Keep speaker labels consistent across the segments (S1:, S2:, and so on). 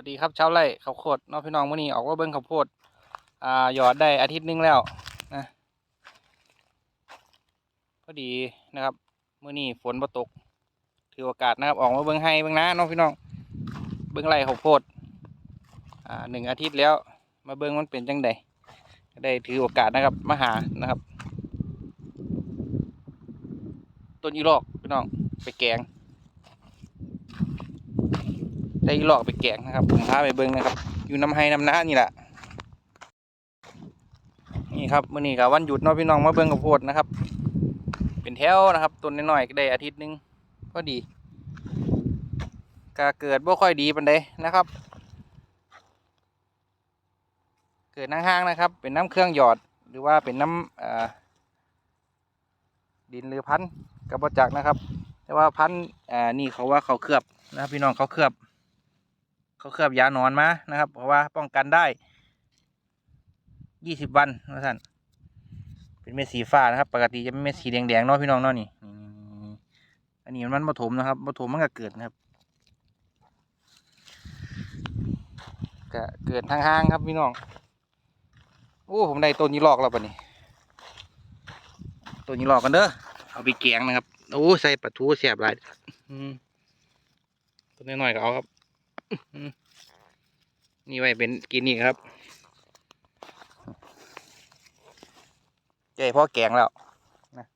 S1: วัสดีครับชาวไร่ข้าวโพดน้องพี่น้องมื่อนี้ออกว่าเบิ้งข้าวโพดอ่าหยอดได้อาทิตย์นึงแล้วนะพอดีนะครับมื่อนี้ฝนบ่ตก ถือโอกาสนะครับออกมาเบิ้งให้เบิ้งนะน้องพี่น้องเบิ้งไร่ข้าวโพดอ่าหนึ่งอาทิตย์แล้ว มาเบิ้งมันเป็นจังใดได้ถือโอกาสนะครับมาหานะครับต้นอีลอกพี่น้องไปแกง ได้หลอกไปแกงนะครับ ผมพาไปเบิ้งนะครับ อยู่น้ำไห้น้ำน้านี่แหละนี่ครับมื่อนี้กับวันหยุดเนาะพี่น้องมาเบิ้งกับโพดนะครับ เป็นแถวนะครับต้นน้อยๆก็ได้อาทิตย์หนึงพอดีก็เกิดบ่ค่อยดีปันใดนะครับ เกิดห่างนะครับ เป็นน้ำเครื่องหยอดหรือว่าเป็นน้ำเอ่อดินหรือพันธุ์กระบจักนะครับ แต่ว่าพันธุ์นี่เขาว่าเขาเคลือบนะครับพี่น้องเขาเคลือบ เขาเคลือบยาหนอนมานะครับ เพราะว่าป้องกันได้ยี่สิบวันนะท่านเป็นเม็ดสีฟ้านะครับ ปกติจะเป็นเม็ดสีแดงๆเนาะพี่น้องเนาะนี่นี่อันนี้มันผสมนะครับผสมมันก็เกิดนะครับก็เกิดทางห้างครับพี่น้องโอ้ผมได้ต้นยีหลอกแล้วปะนี่ต้นยีหลอกกันเด้อเอาไปแกงนะครับโอ้ใส่ปลาทูแสบหลายต้นน้อยๆก็เอาครับ นี่ไว้เป็นกินนี่ครับใจพ่อแกงแล้วนะ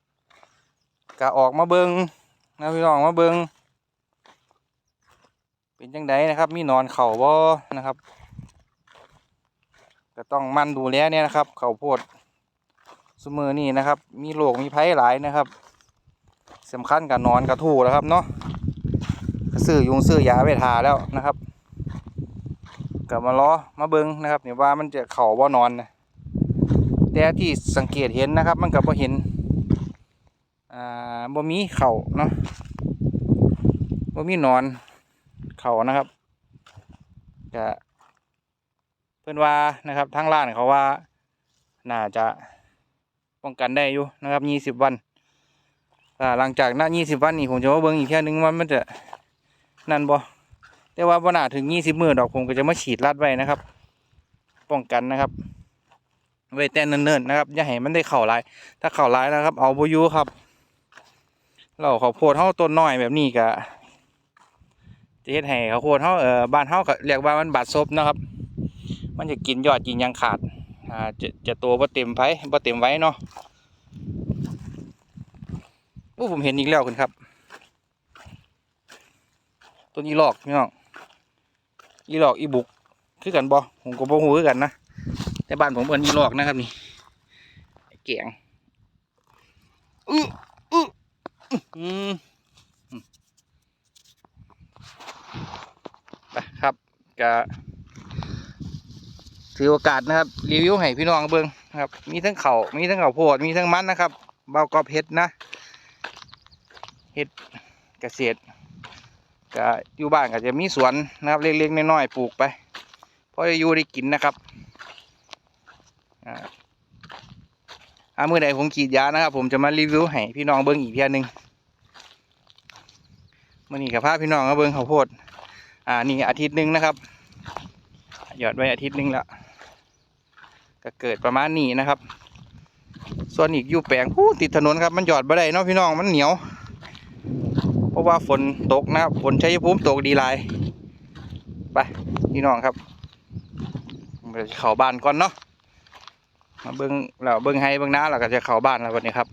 S1: ก็ออกมาเบิงนะพี่น้องมาเบิงเป็นจังไดนะครับ มีนอนเข่าบ่นะครับก็ต้องมันดูแลเนี่ยนะครับ เข่าโพดสมือนี่นะครับ มีโรคมีภัยหลายนะครับสำคัญกับนอนกับทูนะครับเนาะ ซื้อยุงซื้อยาไปทาแล้วนะครับก็มาล้อมาเบิ้งนะครับเนี่ยว่ามันจะเข่าบ่นอนนะแต่ที่สังเกตเห็นนะครับ มันก็บ่เห็นอ่าบ่มีเข่าเนาะบ่มีนอนเข่านะครับก็เพื่อนว่านะครับทางร้านเขาว่าน่าจะป้องกันได้อยู่นะครับยี่สิบวันอ่าหลังจากนั้นยี่สิบวันนี่ผมจะมาเบิ่งอีกแค่นึงว่ามันจะ นั่นบ่แต่ว่าบ่น่าถึงยี่สิบมือดอกผมก็จะมาฉีดรัดไว้นะครับ ป้องกันนะครับ ไว้แต่เนิ่นๆนะครับอย่าให้มันได้เข่าร้าย ถ้าเข่าร้ายนะครับ เอาบุยูครับ เราข้าวโพดเฮาต้นน้อยแบบนี้ก็จะเฮ็ดให้ข้าวโพดเฮาเอ่อบ้านเฮาก็เรียกว่ามันบาดซบนะครับ มันจะกินยอดกินยังขาดอ่าจะจะโตบ่เต็มไผบ่เต็มไว้เนาะโอ้ผมเห็นอีกแล้วคุณครับ ต้นอีหลอกพี่น้องอีหลอกอีบุกคือกันบ่ผมก็บ่ฮู้คือกันนะแต่บ้านผมเอิ้นอีหลอกนะครับนี่เกียงอืออืออืออืมไปครับก็ถือโอกาสนะครับ รีวิวให้พี่น้องเบิ่งนะครับ มีทั้งเขาวมีทั้งเข้าโพดมีทั้งมันนะครับเบากรอบเห็ดนะเห็ดเกษตร ก็อยู่บ้านก็จะมีสวนนะครับเล็กๆน้อยๆปลูกไปพอได้อยู่ได้กินนะครับอ่าอ่ามื่อใดผมขีดยานะครับ ผมจะมารีวิวให้พี่น้องเบิ้งอีกเพียหนึ่งมื่อนี้กับพาพี่น้องมาเบิ้งข้าวโพดอ่านี่อาทิตย์หนึ่งนะครับ หยอดไว้อาทิตย์หนึ่งแล้วก็เกิดประมาณนี้นะครับ ส่วนอีกอยู่แปลงผู้ติดถนนครับมันหยอดบ่ได้เนาะพี่น้องมันเหนียว เพราะว่าฝนตกนะครับฝนชัยภูมิตกดีหลายไปพี่น้องครับเราจะเข้าบ้านก่อนเนาะมาเบิ้งแล้วเบิ้งให้เบิ้งน้าเราก็จะเข้าบ้านแล้ววันนี้ครับ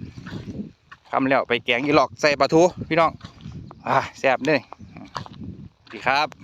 S1: ทำแล้วไปแกงอีหลอกใส่ปลาทูพี่น้องอ่าแซ่บเด้อสวัสดีครับ